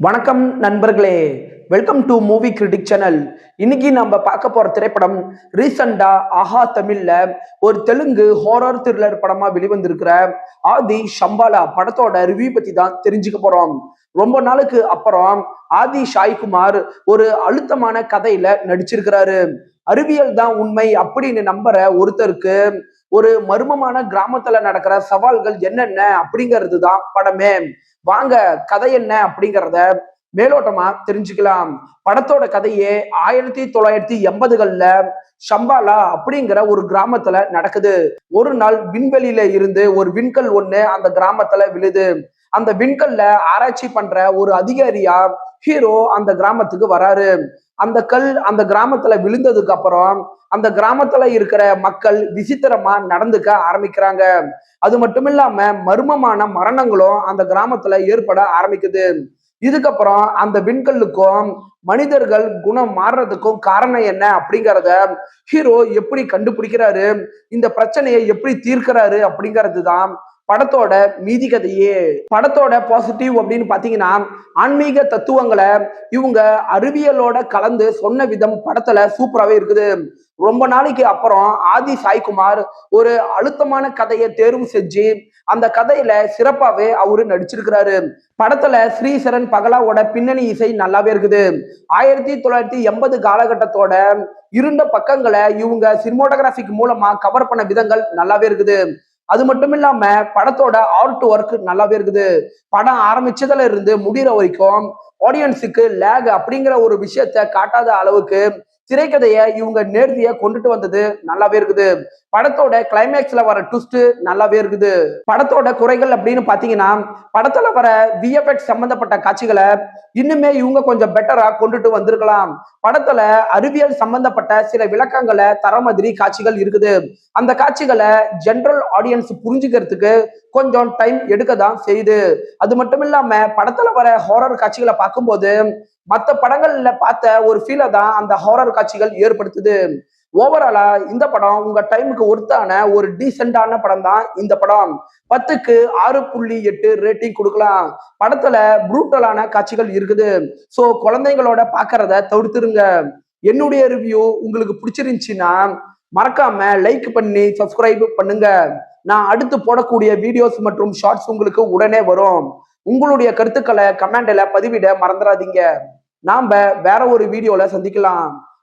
வணக்கம் நண்பர்களே. Welcome to movie critic channel இன்னைக்கு நம்ம பார்க்க போற திரைப்படம் ரீசண்டா ஆஹா தமிழ்ல ஒரு தெலுங்கு ஹாரர் த்ரில்லர் படமா வெளிவந்திருக்கிற ஆதி ஷம்பாலா படத்தோட ரிவ்யூ பத்தி தான் தெரிஞ்சுக்க போறோம். ரொம்ப நாளுக்கு அப்புறம் ஆதி ஷாய்குமார் ஒரு அழுத்தமான கதையில நடிச்சிருக்கிறாரு. அறிவியல் தான் உண்மை அப்படின்னு நம்புற ஒருத்தருக்கு ஒரு மர்மமான கிராமத்துல நடக்கிற சவால்கள் என்னென்ன அப்படிங்கிறது தான் படமே. வாங்க கதை என்ன அப்படிங்கிறத மேலோட்டமா தெரிஞ்சுக்கலாம். படத்தோட கதையே ஆயிரத்தி தொள்ளாயிரத்தி எண்பதுகள்ல ஷம்பாலா அப்படிங்கிற ஒரு கிராமத்துல நடக்குது. ஒரு நாள் விண்வெளியில இருந்து ஒரு விண்கல் ஒண்ணு அந்த கிராமத்துல விழுது. அந்த விண்கல்ல ஆராய்ச்சி பண்ற ஒரு அதிகாரியா ஹீரோ அந்த கிராமத்துக்கு வராரு. அந்த கல் அந்த கிராமத்துல விழுந்ததுக்கு அப்புறம் அந்த கிராமத்துல இருக்கிற மக்கள் விசித்திரமா நடந்துக்க ஆரம்பிக்கிறாங்க. அது மட்டும் இல்லாம மர்மமான மரணங்களும் அந்த கிராமத்துல ஏற்பட ஆரம்பிக்குது. இதுக்கப்புறம் அந்த விண்கல்லுக்கும் மனிதர்கள் குணம் மாறுறதுக்கும் காரணம் என்ன அப்படிங்கிறத ஹீரோ எப்படி கண்டுபிடிக்கிறாரு? இந்த பிரச்சனையை எப்படி தீர்க்கிறாரு அப்படிங்கிறது தான் படத்தோட மீதி கதையே படத்தோட பாசிட்டிவ் அப்படின்னு பார்த்தீங்கன்னா ஆன்மீக தத்துவங்களை இவங்க அறிவியலோட கலந்து சொன்ன விதம் படத்துல சூப்பராகவே இருக்குது. ரொம்ப நாளைக்கு அப்புறம் ஆதி சாய்குமார் ஒரு அழுத்தமான கதையை தேர்வு செஞ்சு அந்த கதையில சிறப்பாகவே அவரு நடிச்சிருக்கிறாரு. படத்துல ஸ்ரீசரன் பகலாவோட பின்னணி இசை நல்லாவே இருக்குது. ஆயிரத்தி தொள்ளாயிரத்தி எண்பது காலகட்டத்தோட இருண்ட பக்கங்களை இவங்க சினிமோட்டோகிராஃபிக் மூலமா கவர் பண்ண விதங்கள் நல்லாவே இருக்குது. அது மட்டும் இல்லாம படத்தோட ஆர்ட் ஒர்க் நல்லாவே இருக்குது. படம் ஆரம்பிச்சதுல இருந்து முடிகிற வரைக்கும் ஆடியன்ஸுக்கு லேக் அப்படிங்கிற ஒரு விஷயத்த காட்டாத அளவுக்கு திரைக்கதையை இவங்க நேர்த்தியை கொண்டுட்டு வந்தது நல்லாவே இருக்குது. படத்தோட கிளைமேக்ஸ்ல வர ட்விஸ்ட் நல்லாவே இருக்குது. படத்தோட குறைகள் அப்படின்னு பாத்தீங்கன்னா படத்துல வர விஎஃப்எக்ஸ் சம்பந்தப்பட்ட காட்சிகளை இன்னுமே இவங்க கொஞ்சம் பெட்டரா கொண்டுட்டு வந்திருக்கலாம். படத்துல அறிவியல் சம்பந்தப்பட்ட சில விளக்கங்களை தர மாதிரி காட்சிகள் இருக்குது. அந்த காட்சிகளை ஜென்ரல் ஆடியன்ஸ் புரிஞ்சுக்கிறதுக்கு கொஞ்சம் டைம் எடுக்க தான் செய்யுது. அது மட்டும் இல்லாம படத்துல வர ஹாரர் காட்சிகளை பார்க்கும்போது மற்ற படங்கள்ல பார்த்த ஒரு ஃபீலை தான் அந்த ஹாரர் காட்சிகள் ஏற்படுத்துது. ஓவராலா இந்த படம் உங்க டைமுக்கு ஒருத்தான ஒரு டீசெண்டான படம் தான் இந்த படம். பத்துக்கு ஆறு புள்ளி எட்டு ரேட்டிங் கொடுக்கலாம். படத்துல புரூட்டலான காட்சிகள் இருக்குது. ஸோ குழந்தைங்களோட பாக்குறத தவிர்த்துருங்க. என்னுடைய ரிவ்யூ உங்களுக்கு பிடிச்சிருந்துச்சுன்னா மறக்காம லைக் பண்ணி சப்ஸ்கிரைப் பண்ணுங்க. நான் அடுத்து போடக்கூடிய வீடியோஸ் மற்றும் ஷார்ட்ஸ் உங்களுக்கு உடனே வரும். உங்களுடைய கருத்துக்களை கமெண்ட்ல பதிவிட மறந்துடாதீங்க நாம வேற ஒரு வீடியோல சந்திக்கலாம்.